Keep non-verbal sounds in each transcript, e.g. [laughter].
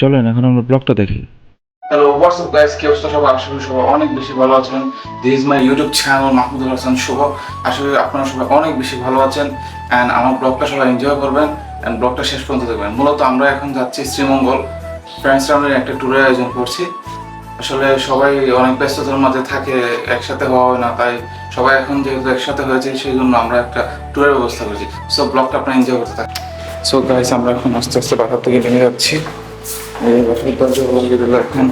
চলেন, এখন আমরা ব্লগটা দেখি। হ্যালো হোয়াটসঅ্যাপ গাইস সবাই আশা করি সবাই অনেক বেশি ভালো আছেন। This is my YouTube channel Mahmudul Hasan Shuvo আশা করি আপনারা সবাই অনেক বেশি ভালো আছেন। অ্যান্ড আমার ব্লগটা সবাই এনজয় করবেন। অ্যান্ড ব্লগটা শেষ পর্যন্ত দেখবেন। মূলত আমরা এখন যাচ্ছি শ্রীমঙ্গল। ফ্রেন্ডসরা আমরা একটা ট্যুরের আয়োজন করছি। আসলে সবাই অনেক ব্যস্ততার মাঝে থাকে, একসাথে হওয়া হয় না। তাই সবাই এখন যেহেতু একসাথে হয়েছে, সেই জন্য আমরা একটা ট্যুরের ব্যবস্থা করছি। সো ব্লগটা আপনারা এনজয় করতে থাকেন সো গাইস আমরা এখন আস্তে আস্তে বাসার থেকে নেমে যাচ্ছি। এই বাসার দরজা লাগিয়ে দিল এখন।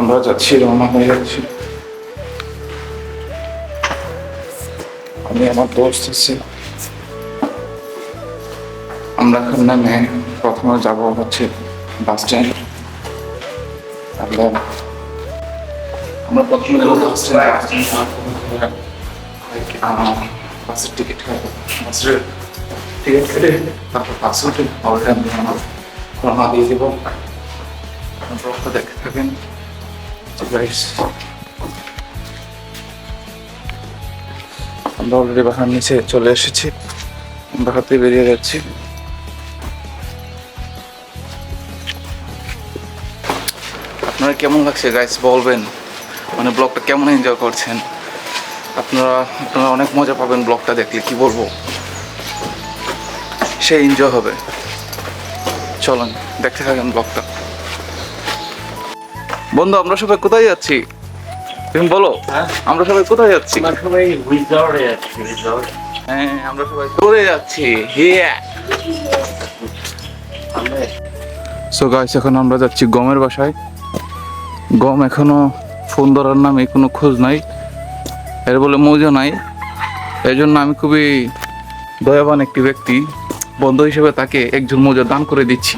আমরা যাচ্ছি রওনা হয়ে যাচ্ছি। আমি আমার দোস্ত আছি। আমরা এখন নামে প্রথমে যাব হচ্ছে বাস স্ট্যান্ড then আমরা প্রথমে যাব বাস স্ট্যান্ড বাস স্ট্যান্ড বাসের টিকিট বাসের টিকিট কেটে তারপর বাসে উঠে আমি আমার রওনা দিয়ে দেবো। তো আমরা অলরেডি বাসার নিচে চলে এসেছি। বাসা থেকে বেরিয়ে যাচ্ছি। আপনারা কেমন লাগছে? গাইস বলবেন। মানে ব্লগটা কেমন এনজয় করছেন? আপনারা আপনারা অনেক মজা পাবেন ব্লগটা দেখলে, কি বলব? সে এনজয় হবে। চলুন দেখতে থাকেন ব্লগটা বন্ধু আমরা সবাই কোথায় যাচ্ছি? তুমি বলো আমরা সবাই কোথায় যাচ্ছি? সবাই হ্যাঁ আমরা সবাই যাচ্ছি। সো গাইস এখন আমরা যাচ্ছি গমের বাসায়। গম এখনও ফোন ধরার নামে কোনো খোঁজ নাই। এর বলে মজা নাই। এই জন্য আমি খুবই দয়াবান একটি ব্যক্তি। বন্ধু হিসেবে তাকে একজন মজা দান করে দিচ্ছি।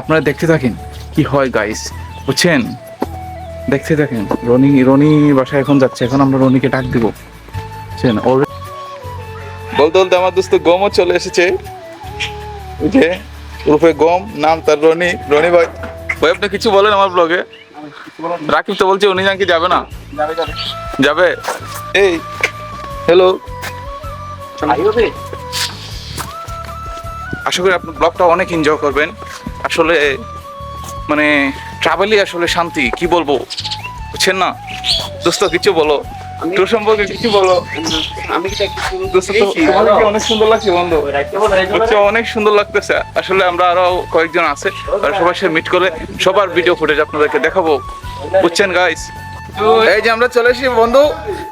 আপনারা দেখতে থাকেন কি হয় গাইস বুঝছেন? দেখতে থাকেন। রনি রনি বাসায় এখন যাচ্ছে। এখন আমরা রনিকে ডাক দিব। বুঝছেন? বলতে বলতে আমার দোস্ত গমও চলে এসেছে। যে রূপে গম, নাম তার রনি। রনি ভাই ভাই, আপনি কিছু বলেন আমার ব্লগে রাকিব তো বলছে, উনি নাকি যাবে না? যাবে। এই হ্যালো আশা করি আপনি ব্লগটা অনেক এনজয় করবেন। আসলে মানে ট্রাভেলই আসলে শান্তি কি বলব? বুঝছেন না? দোস্ত কিছু বলো। তোর সম্পর্কে কিছু বলো। আমি অনেক সুন্দর লাগছে বন্ধু? হচ্ছে অনেক সুন্দর লাগতেছে। আসলে আমরা আরও কয়েকজন আছে সবার সাথে মিট করে সবার ভিডিও ফুটেজ আপনাদেরকে দেখাবো। বুঝছেন গাইস এই যে আমরা চলে এসেছি বন্ধু।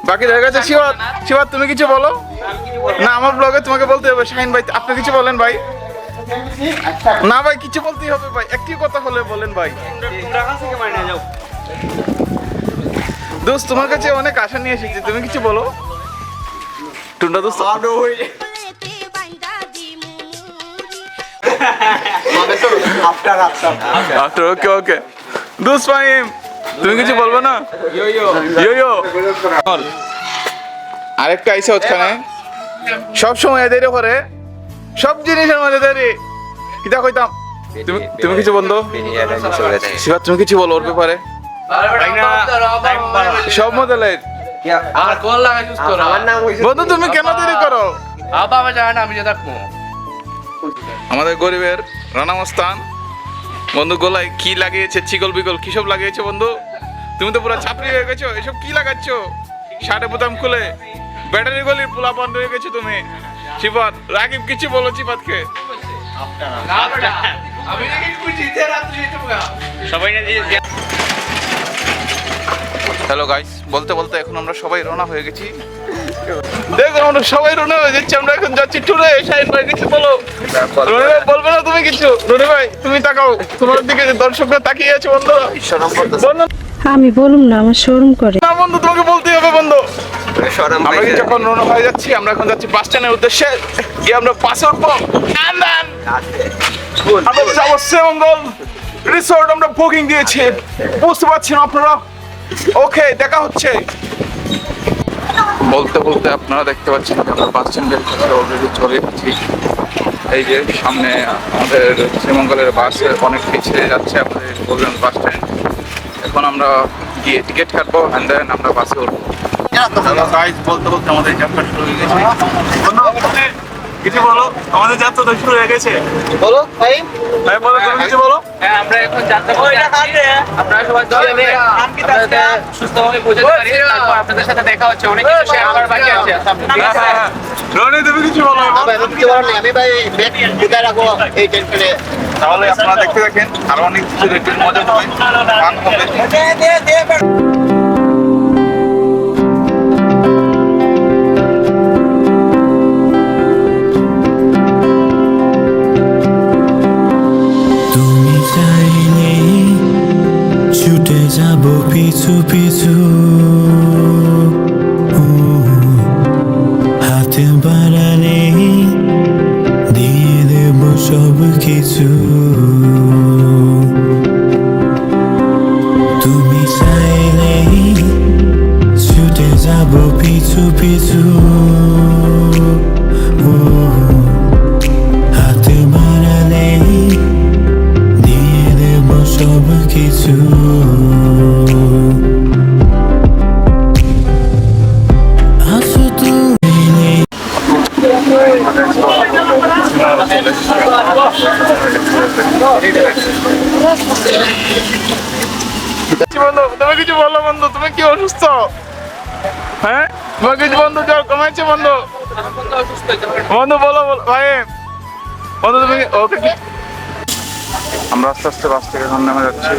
বাকি জায়গা আছে। শিবাত শিবাত তুমি কিছু বলো? না আমার ব্লগে তোমাকে বলতে হবে শাহিন ভাই আপনি কিছু বলেন ভাই। না ভাই কিছু বলতেই হবে ভাই একটি কথা হলে বলেন ভাই। দোস্ত তোমার কাছে অনেক আশা নিয়ে এসেছি তুমি কিছু বলো। টুন্ডা দোস্ত। আফটার ওকে ওকে দোস্ত ফাহিম তুমি কিছু বলব না? ইয়ো ইয়ো। আরেকটা আইসা ওখানে। সব সময় এদের করে। সব জিনিসের মধ্যে দেরি। কিতা কইতাম? তুমি তুমি কিছু বন্ধু শিবা তুমি কিছু বলো ওর ব্যাপারে। সব মডেলের আর কল লাগা ইউজ করো। আমার নাম বন্ধু তুমি কেন দেরি করো? আবা আমি জানি না আমি যে দেখব আমাদের গরিবের রানামস্তান বন্ধু গোলায় কি লাগিয়েছে? চিকল বিকল কিসব লাগিয়েছে বন্ধু? তুমি তো পুরো ছাপড়ি হয়ে গেছো এসব কি লাগাচ্ছ? শার্টে বোতাম খুলে ব্যাটারি গলির পোলা বন্ধ হয়ে গেছো তুমি। চিপাত রাকিব কিছু বলো সবাই হ্যালো গাইস বলতে বলতে এখন আমরা সবাই রওনা হয়ে গেছি। দেখুন আমরা সবাই রওনা হয়ে যাচ্ছি আমরা এখন যাচ্ছি ট্যুরে শাহিন ভাই কিছু বলো? রনি ভাই বলবে না তুমি কিছু? রনি ভাই তুমি তাকাও। তোমার দিকে যে দর্শকরা তাকিয়ে আছে বন্ধু বন্ধু আমি বলুম না আমার শোরুম করে। না বন্ধু তোমাকে বলতেই হবে বন্ধু। আমরা কি যখন রওনা হয়ে যাচ্ছি আমরা এখন যাচ্ছি বাস স্ট্যান্ডের উদ্দেশ্যে। গিয়ে আমরা বাসে উঠবো। আমরা যাব শ্রীমঙ্গল রিসোর্ট আমরা বুকিং দিয়েছি। বুঝতে পারছেন আপনারা? ওকে দেখা হচ্ছে। বলতে বলতে আপনারা দেখতে পাচ্ছেন আমরা বাস স্ট্যান্ডের কাছে অলরেডি চলে এসেছি। এই যে সামনে আমাদের শ্রীমঙ্গলের বাস অনেক পিছিয়ে যাচ্ছে আমাদের গোল্ডেন বাস স্ট্যান্ড এখন আমরা গিয়ে টিকিট কাটবো অ্যান্ড দেন আমরা বাসে উঠবো। বলতে বলতে আমাদের যাত্রা শুরু হয়ে গেছে। কিছু বলো? আমাদের যাত্রা তো শুরু হয়ে গেছে। বলো ভাই। ভাই বলো তুমি কিছু বলো। হ্যাঁ আমরা এখন যাত্রা করতে যাচ্ছি। আপনারা সবাই দলে মিলে আপনাদের সুস্থভাবে পৌঁছাতে পারি। তারপর আপনাদের সাথে দেখা হচ্ছে। অনেক কিছু শেয়ার করার বাকি আছে। হ্যাঁ, আছে? হ্যাঁ, হ্যাঁ। রনি তুমি কিছু বলো আমি ভাই ব্যাগ ঢুকায় রাখব এই টেনশনে। তাহলে আপনারা দেখতে থাকেন আরও অনেক কিছু মজা হবে যাব পিছু পিছু। আমরা আস্তে আস্তে বাস থেকে এখন নেমে যাচ্ছি।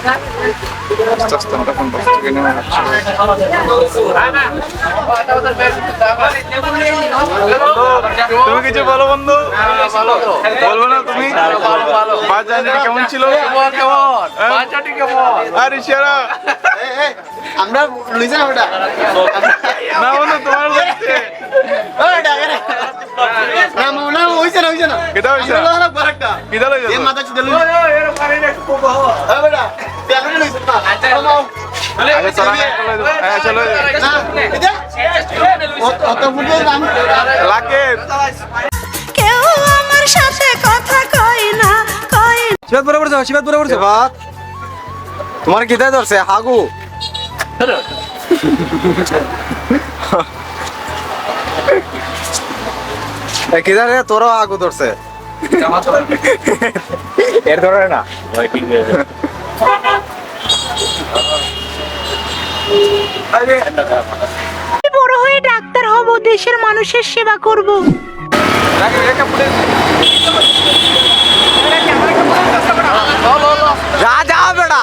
আস্তে আস্তে আমরা এখন বাস থেকে নেমে যাচ্ছি। তুমি কিছু বলো বন্ধু? বলব না তুমি? বাস জার্নি কেমন ছিল? কেমন আর ইশারা আমরা লুইছে না ওটা? না বন্ধু তোমার বলছে ওটা না মনে হইছে না হইছে না। কেটা হইছে? আমরা লোহার বারাকটা। কিদা লই এ যাব মাথা চুদে হ্যাঁ বেটা লুইছে না আচ্ছা চলো হ্যাঁ চলো। না এটা অত ফুটে নাম লাকে কেউ আমার সাথে কথা কয় না কয় শিবাত বরাবর যাও শিবাত বরাবর যাও। তোমার কিতায় ধরছে হাগু। তোরও আগু ধরছে। এর ধরে না। বড় হয়ে ডাক্তার হব দেশের মানুষের সেবা করব। যা যা বেটা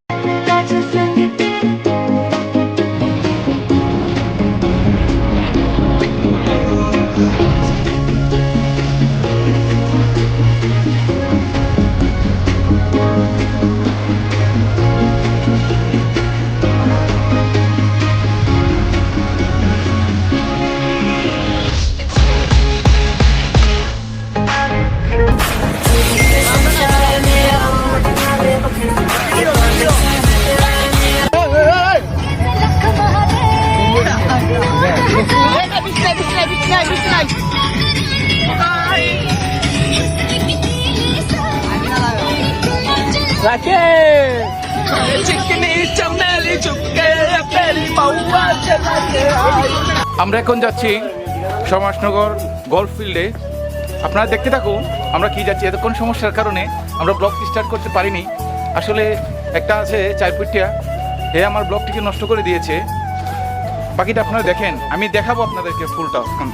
এখন যাচ্ছি সমাজনগর গল্ফ ফিল্ডে আপনারা দেখতে থাকুন আমরা কি যাচ্ছি এতক্ষণ সমস্যার কারণে আমরা ব্লগ স্টার্ট করতে পারিনি। আসলে একটা আছে চারপুটিয়া হে আমার ব্লগটিকে নষ্ট করে দিয়েছে। বাকিটা আপনারা দেখেন আমি দেখাবো আপনাদেরকে ফুলটা এখন।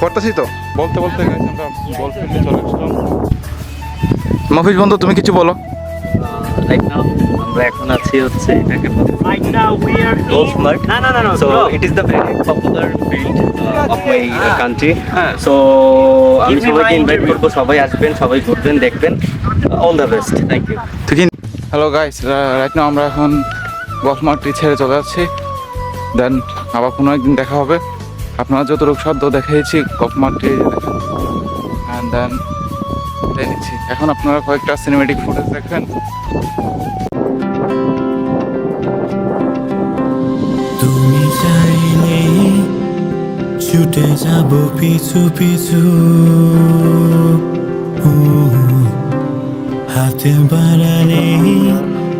করতেছি তো। বলতে বলতে guys, আমরা গল্ফ ফিল্ডে চলে আসলাম। মফিজ বন্ধু তুমি কিছু বলো। Right now আমরা এখন আছি হচ্ছে এটাকে right now we are Golf Mart. No, no, no, no. So it is the very popular field of my uh, আমি সবাইকে ইনভাইট করব সবাই আসবেন সবাই ঘুরবেন দেখবেন all the best thank you ঠিক হ্যালো গাইস রাইট নাও আমরা এখন গল্ফ মাঠটি ছেড়ে চলে যাচ্ছি। দেন আবার কোনো একদিন দেখা হবে। আপনারা যতটুকু সাধ্য দেখিয়েছি গল্ফ মাঠটি অ্যান্ড দেন নিচ্ছি। এখন আপনারা কয়েকটা সিনেমেটিক ফুটেজ দেখবেন তুমি চাইলেই ছুটে যাব পিছু পিছু। হাতে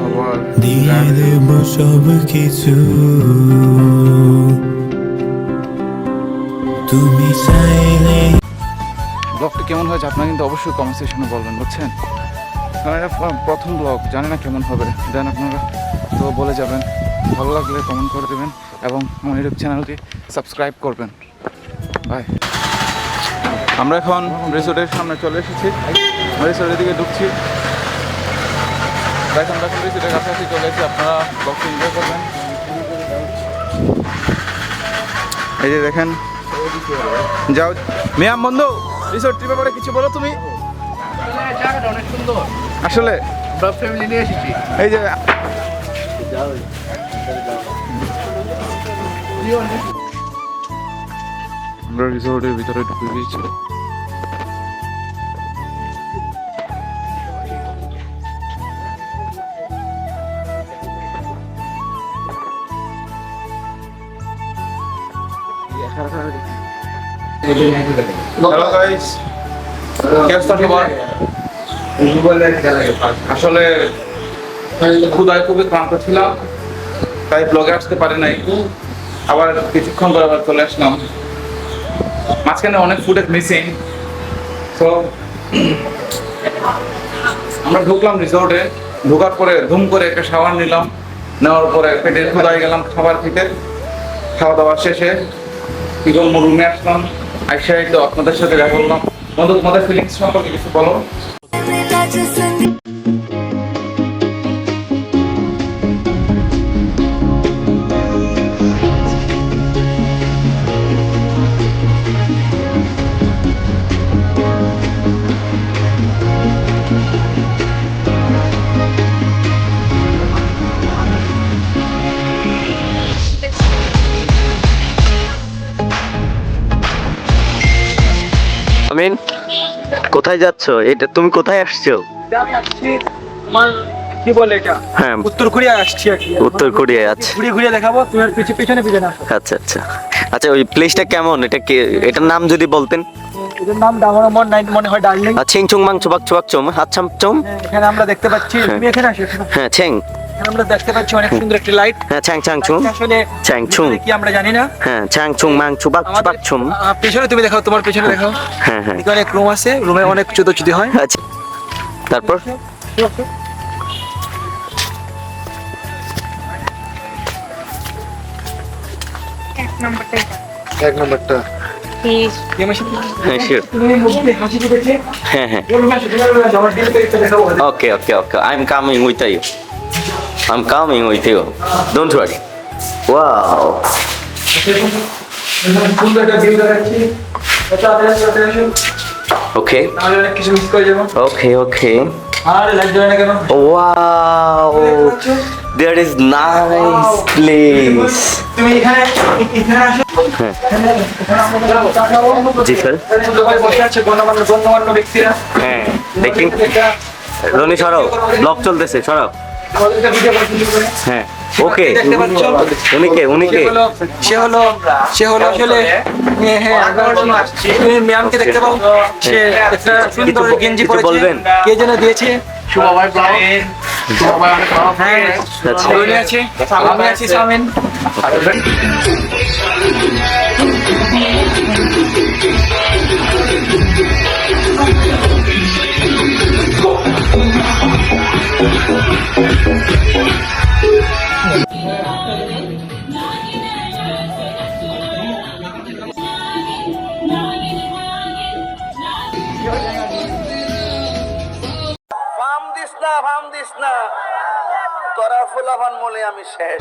আবার দিয়ে দেব সব কিছু তুমি চাইলে ব্লগটা কেমন হয়েছে আপনারা কিন্তু অবশ্যই কমেন্ট সেকশনে বলবেন, বুঝছেন? কারণ এটা প্রথম ব্লগ, জানি না কেমন হবে, দেন আপনারা তো বলে যাবেন। ভালো লাগলে কমেন্ট করে দেবেন এবং আমার ইউটিউব চ্যানেলটি সাবস্ক্রাইব করবেন। বাই আমরা এখন রিসোর্টের সামনে চলে এসেছি। রিসোর্টের দিকে ঢুকছি। এখন রিসোর্টের কাছাকাছি চলে এসেছি। আপনারা ব্লগটি এনজয় করবেন। এই যে দেখেন। যাও। মিয়াম, বন্ধু। রিসোর্টটির ব্যাপারে কিছু বলো তুমি? জায়গাটা অনেক সুন্দর আসলে আমরা ফ্যামিলি নিয়ে এসেছি এই যে আমরা রিসোর্টের ভিতরে ঢুকে গিয়েছি। হ্যালো গাইস কেমন সবার আসলে ক্ষুদায় খুবই ক্লান্ত ছিলাম তাই ব্লগে আসতে পারি নাই। আবার কিছুক্ষণ পর আবার চলে আসলাম। মাঝখানে অনেক ফুটেজ মিসিং তো আমরা ঢুকলাম রিসোর্টে ঢোকার পরে ধুম করে একটা শাওয়ার নিলাম। নেওয়ার পরে পেটে ক্ষুদায় গেলাম খাবার খেতে। খাওয়া দাওয়া শেষে। কি রুমে আসলাম। আইসাই তো আপনাদের সাথে দেখা করলাম। বন্ধু তোমাদের ফিলিংস সম্পর্কে কিছু বলো। শারমিন কোথায় যাচ্ছ? এটা তুমি কোথায় আসছো? হ্যাঁ। আচ্ছা, আচ্ছা।, আচ্ছা ওই প্লেসটা কেমন? এটা এটার নাম যদি বলতেন। এটার নাম মনে হয় এখানে আমরা দেখতে পাচ্ছি হ্যাঁ।, হ্যাঁ আমরা দেখতে পাচ্ছি অনেক সুন্দর একটি লাইট হ্যাঁ ছ্যাং ছ্যাং চুম আসলে ছ্যাং চুং কি আমরা জানি না। হ্যাঁ ছ্যাং চুং মাং চুবাক চুবাক চুম পেছনে তুমি দেখাও তোমার পেছনে দেখাও হ্যাঁ হ্যাঁ। অনেক রুম আছে রুমে অনেক চুদোচুদি হয়। আচ্ছা। তারপর? এক নম্বরটা। হ্যাঁ হ্যাঁ হ্যাঁ। রুমে আসো তুমি রুমে আসো আমার দিকে একটু I'm coming with you. Don't worry. Wow. Okay. Okay, okay. কেন Wow. There is nice place. [laughs] জি স্যার হ্যাঁ দেখি রনি সরাও ব্লগ চলতেছে সরাও হ্যাঁ ওকে পাচ্ছ? উনিকে উনিকে। সে হলো সে হলো আসলে হ্যাঁ হ্যাঁ ম্যামকে দেখতে পাও সে একটা সুন্দর গেঞ্জি পরেছে। বলবেন? কে যেন দিয়েছে? হ্যাঁ আচ্ছা। আছে ফাম দিস না ফাম দিস না। তোরা ফুলাফান বলে আমি শেষ।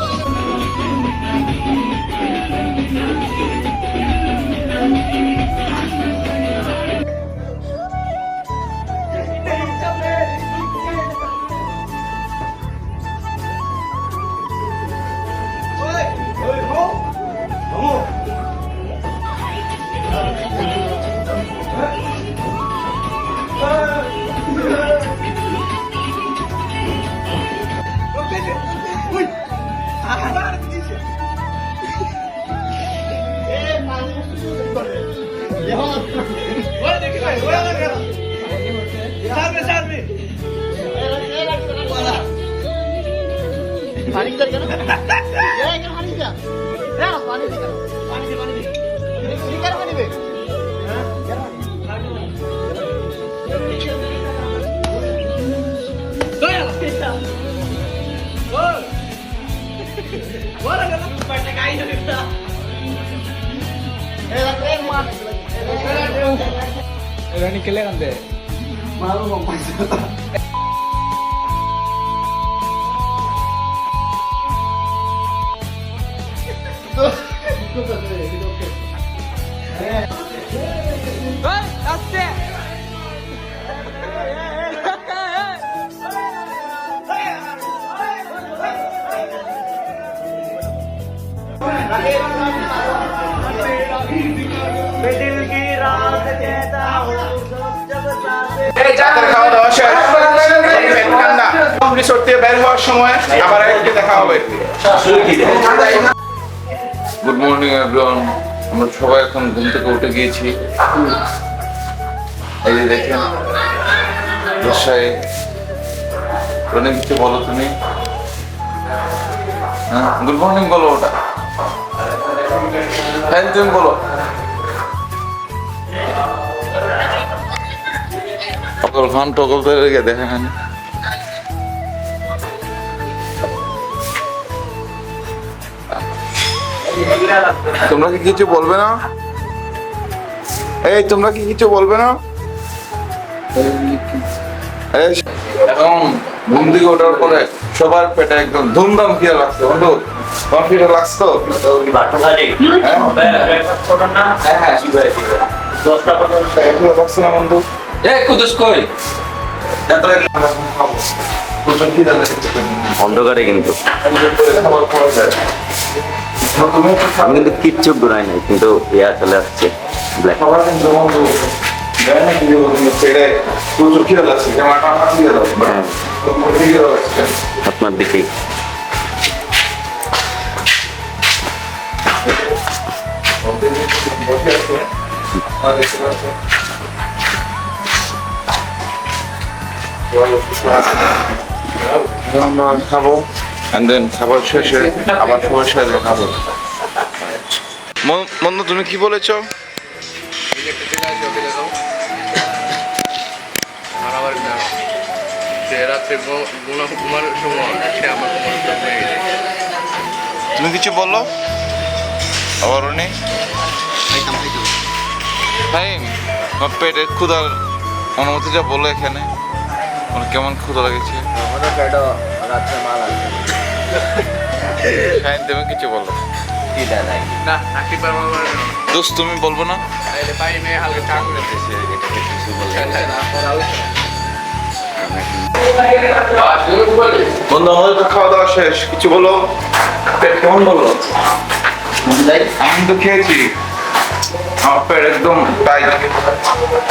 Wala ka na! Parang nakain na kita! Ironic lang, hindi. Marunong magsalita. Good morning everyone আমরা সবাই এখন ঘুম থেকে উঠে গিয়েছি। এই যে দেখেন বাসায় অনেক কিছু বলো তুমি? হ্যাঁ গুড মর্নিং বলো ওটা। হ্যাঁ তুমি বলো। টকল খান টকল তো দেখেন। তোমরা কি কিছু বলবে না? এই তোমরা কি কিছু বলবে না? এই, এখন ঘুম থেকে ওঠার পরে সবার পেটে একদম ধুমধাম লাগছে বন্ধু। তোমার লাগছে তো? হ্যাঁ? হ্যাঁ লাগছে না বন্ধু? লাগছে। অন্ধকারে কিন্তু। আমি কিন্তু কিচ্ছু ঘুরাই নাই কিন্তু ইয়া চলে আসছে ব্ল্যাক আপনার আমরা খাব and then খাবার শেষে আবার সবার সাথে খাব মন্দ, তুমি কি বলেছ? তুমি কিছু বলো? আবার উনি? পেটের ক্ষুধার অনুমতিটা বলো এখানে। কেমন ক্ষুধা লেগেছে। ফাইম তুমি কিছু বলো। না নাকি দোস্ত তুমি বলব না? হালকা বন্ধু আমাদের তো খাওয়া দাওয়া শেষ। কিছু বলো? কেমন বলো? আমি তো খেয়েছি। আমার পেট একদম টাইট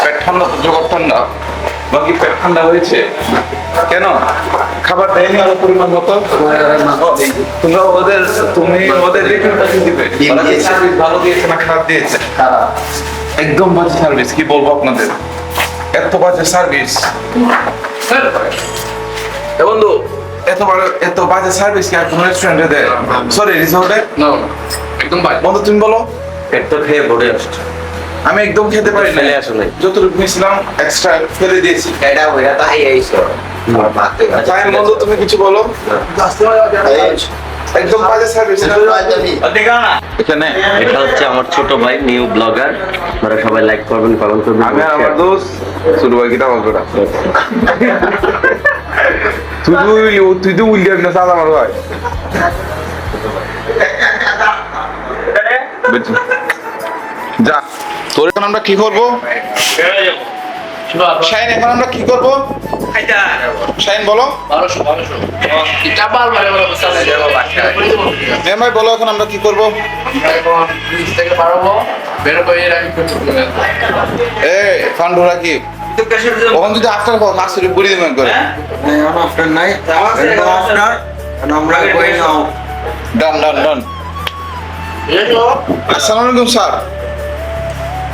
পেট ঠান্ডা তো জগৎ ঠান্ডা। বাকি পেট ঠান্ডা হয়েছে। কেন? খাবার দেয়নি আরও পরিমাণ মতো? তোমরা ওদের তুমি ওদের দিবে। ভালো দিয়েছে না খারাপ দিয়েছে? একদম বাজে সার্ভিস কি বলব আপনাদের? এত বাজে সার্ভিস। বন্ধু। এত বড় এত বাজে সার্ভিস কি আর কোনো রেস্টুরেন্টে দেয়? সরি রিসোর্টে একদম বাজে। বন্ধু তুমি বলো। পেট তো খেয়ে ভরে আসছে। আমি একদম খেতে পারি না আসলে। যতটুকু নিয়েছিলাম এক্সট্রা ফেলে দিয়েছি। এটা ওইটা তো হাই আইছো তাই বন্ধু তুমি কিছু বলো। একদম বাজে সার্ভিস এখানে এটা হচ্ছে আমার ছোট ভাই নিউ ব্লগার আপনারা সবাই লাইক করবেন কমেন্ট করবেন আমি আমার দোস্ত শুরু ভাই কিটা বলব না তুই তুই তো না সাদা আমার ভাই। [laughs] যা। তোর এখন আমরা কি করব? শাইন এখন আমরা কি করব? শাইন বলো। এটা বলো এখন আমরা কি করব? এ ফান্ড রাখি। ওখান যদি আফটার কল কাজ শুরু করে দিবেন করে। ডান ডান ডান। আসসালামু আলাইকুম স্যার।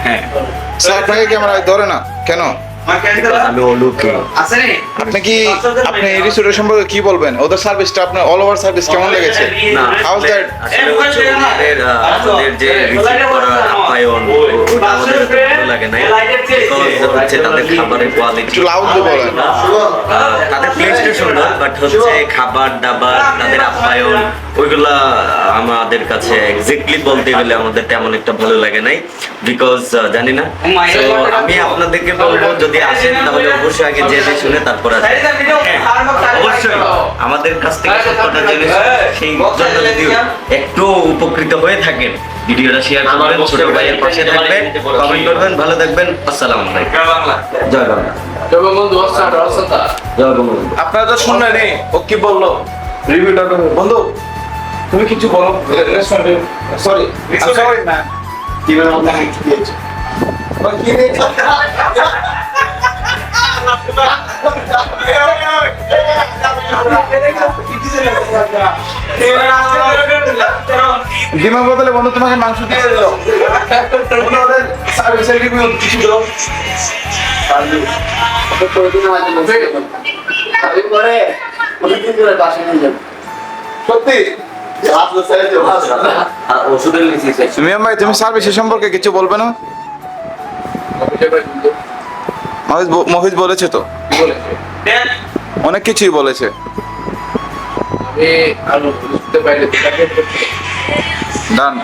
হ্যাঁ। স্যার আপনাকে ক্যামেরায় ধরে না? কেন? আমি অলুকে আপনি কি আপনি এই রিসোর্টের সম্পর্কে কি বলবেন? ওদের সার্ভিসটা আপনার অল ওভার সার্ভিস কেমন লেগেছে? না দ্যাট আসলে হচ্ছে ওনাদের আহ, ওদের যে রিসিভ করা আপ্যায়ন ওটা আমাদের ভালো লাগে নাই। হচ্ছে তাদের খাবারের কোয়ালিটি একটু বলেন। তাদের প্লেসটা সুন্দর বাট হচ্ছে খাবার দাবার তাদের আপ্যায়ন ওইগুলা আমাদের কাছে এক্স্যাক্টলি বলতে গেলে আমাদের তেমন একটা ভালো লাগে নাই। বিকজ জানি না। তো আমি আপনাদেরকে বলব যদি আসেন তাহলে অবশ্যই আগে জেনে শুনে তারপর আসেন হ্যাঁ, অবশ্যই। আমাদের কাছ থেকে সত্যটা জেনে সেই জন্য যদি একটু উপকৃত হয়ে থাকেন ভিডিওটা শেয়ার করবেন ছোট ভাইয়ের পাশে থাকবেন কমেন্ট করবেন ভালো থাকবেন আসসালামু আলাইকুম। জয় বাংলা। জয় বঙ্গবন্ধু আপনারা তো শুনলেন ও কি বলল? রিভিউটা বন্ধু তুমি কিছু বলো। সরি সরি ম্যাম ডিমের বদলে বন্ধু তোমাকে মাংস দিয়ে দিল। সার্ভিসের রিভিউ কিছু দাও তুমি সম্পর্কে কিছু বলবে না? মহিজ ব- বলেছে তো? অনেক কিছুই বলেছে। ডান।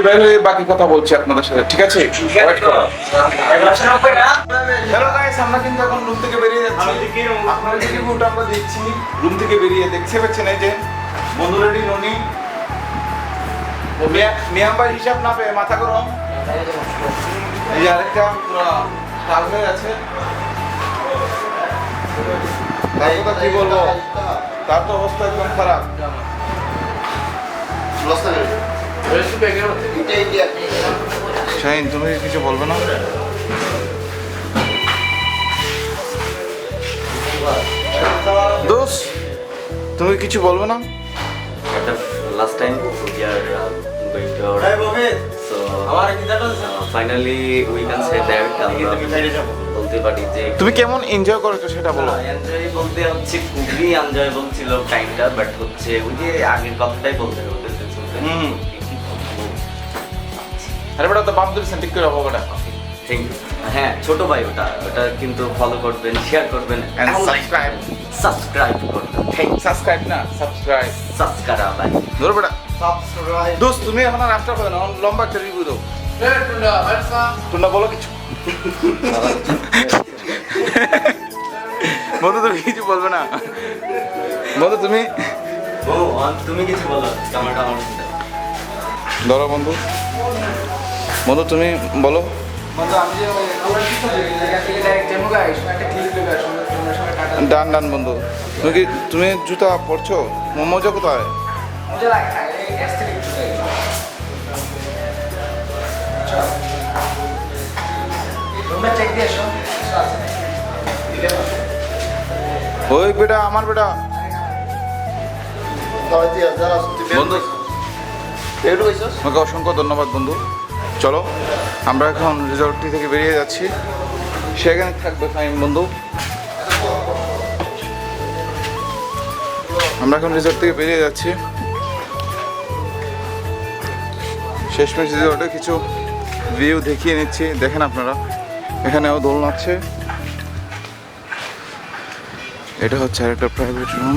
বের হয়ে বাকি কথা বলছি আপনাদের সাথে ঠিক আছে? হ্যালো গাইস আমরা কিন্তু এখন রুম থেকে বেরিয়ে যাচ্ছি। আপনাদের রিভিউটা আমরা দিচ্ছি রুম থেকে বেরিয়ে দেখতে পাচ্ছেন এই যে বন্ধু রেডি ননি মিয়া- মিয়াম ভাই হিসাব না পেয়ে মাথা গরম? এই আরেকটা পুরো লাল হয়ে আছে তার কথা কি বলব? তার তো অবস্থা একদম খারাপ। শাহিন তুমি কিছু বলবে না? দোষ তুমি কিছু বলবে না? last time so finally we can say আমরা বলতে পারি যে তুমি কেমন এনজয় করেছ সেটা বলো। এনজয় বলতে হচ্ছে খুবই এনজয়েবল ছিল টাইমটা বাট হচ্ছে ওই যে আগের কথাটাই বলতে হবে হুম। আরে বেটা তো বাপ দিচ্ছেন ঠিক করে হবে বেটা। থ্যাংক ইউ হ্যাঁ ছোট ভাই ওটা ওটা কিন্তু ফলো করবেন শেয়ার করবেন And subscribe. সাবস্ক্রাইব করবেন। থ্যাংক সাবস্ক্রাইব না সাবস্ক্রাইব সাবস্ক্রাইব ভাই ধরো বেটা। দোস্ত তুমি এখন আর আফটার হবে না এখন লম্বা একটা রিভিউ দাও। টুন্ডা বলো কিছু। বন্ধু তুমি কিছু বলবে না? বন্ধু তুমি? তুমি কিছু বলো ধরো বন্ধু। বন্ধু তুমি বলো। ডান ডান বন্ধু। তুমি কি তুমি জুতা পরছো? মোজা কোথায়? ওই বেটা আমার বেটা। বন্ধু তোমাকে অসংখ্য ধন্যবাদ বন্ধু। চলো আমরা এখন রিসর্টটি থেকে বেরিয়ে যাচ্ছি। সেখানে থাকবে ফাইন বন্ধু। আমরা এখন রিসর্ট থেকে বেরিয়ে যাচ্ছি। শেষমেশ রিসর্টে কিছু ভিউ দেখিয়ে নিচ্ছি। দেখেন আপনারা, এখানেও দোল নাচছে। এটা হচ্ছে আরেকটা প্রাইভেট রুম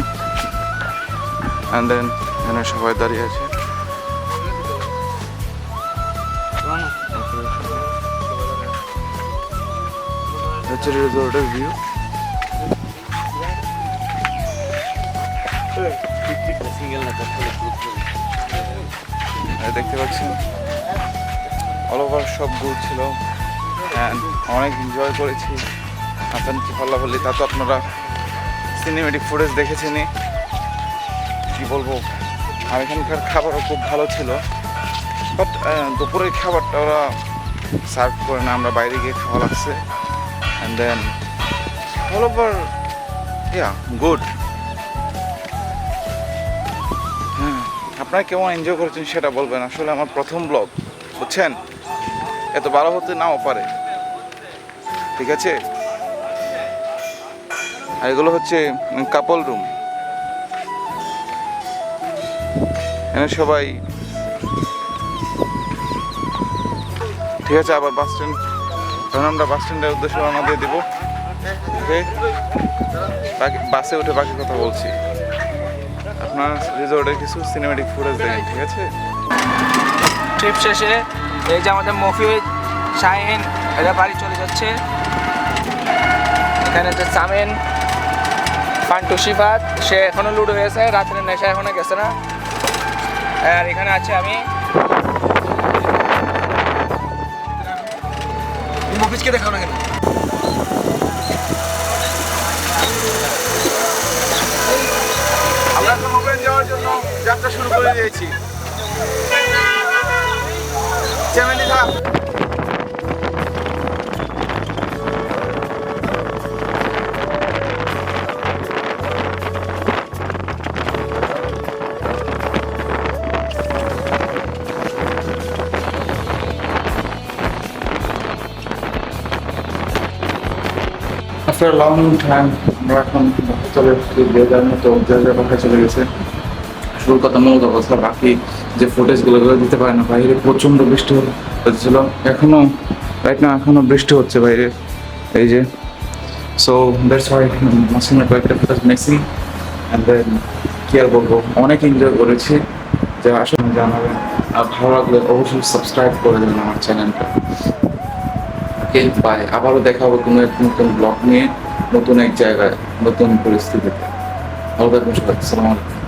অ্যান্ড দেন এখানে সবাই দাঁড়িয়ে আছে। রিসোর্টের ভিউ দেখতে পাচ্ছেন অল ওভার সব গুড ছিল অ্যান্ড অনেক এনজয় করেছি। আপনার কি বললি তা তো আপনারা সিনেমেটিক ফুটেজ দেখেছেনই। কি বলব? আর এখানকার খাবারও খুব ভালো ছিল। বাট দুপুরের খাবারটা ওরা সার্ভ করে না, আমরা বাইরে গিয়ে খাওয়া লাগছে। And then all over yeah good আপনারা কেমন এনজয় করেছেন সেটা বলবেন। আসলে আমার প্রথম ব্লগ বুঝছেন? এত ভালো হতে নাও পারে। ঠিক আছে? আর এগুলো হচ্ছে কাপল রুম এখানে সবাই ঠিক আছে, আবার বাস স্ট্যান্ড আমরা বাস স্ট্যান্ডের উদ্দেশ্যে রওনা দিয়ে দেবো। বাকি বাসে উঠে বাকি কথা বলছি। আপনার রিসোর্টের কিছু সিনেমেটিক ফুটেজ দেখেন ঠিক আছে? ট্রিপ শেষে এই যে আমাদের মফিদ শাহিন এরা বাড়ি চলে যাচ্ছে। এখানে যে সামিন ফান্টু সিফাত সে এখনও লুডো হয়েছে রাত্রে নেশা এখনও গেছে না। আর এখানে আছে আমি। মফিজকে দেখাও না কেন? যাওয়ার জন্য যাত্রা শুরু করে দিয়েছি। লং টাইম আমরা এখন চলে যার মতো যে বাসায় চলে গেছে। মূলত অবস্থা, বাকি যে ফুটেজগুলো গুলো দিতে পারে না। বাইরে প্রচণ্ড বৃষ্টি হচ্ছিল এখনও রাইট না এখনও বৃষ্টি হচ্ছে বাইরে, এই যে। সো দ্যাটস ওয়াই মাসিমের কয়েকটা ফুটেজ মেসি অ্যান্ড দেন কি আর বলব, অনেক এনজয় করেছি। যা আসলে জানাবেন। আর ভালো লাগলে অবশ্যই সাবস্ক্রাইব করে দেবেন আমার চ্যানেলটা ওকে বাই আবারও দেখা হবে কোনো এক নতুন ব্লগ নিয়ে, নতুন এক জায়গায়, নতুন পরিস্থিতিতে। ভালো থাকবেন সবাই, আসসালামু আলাইকুম।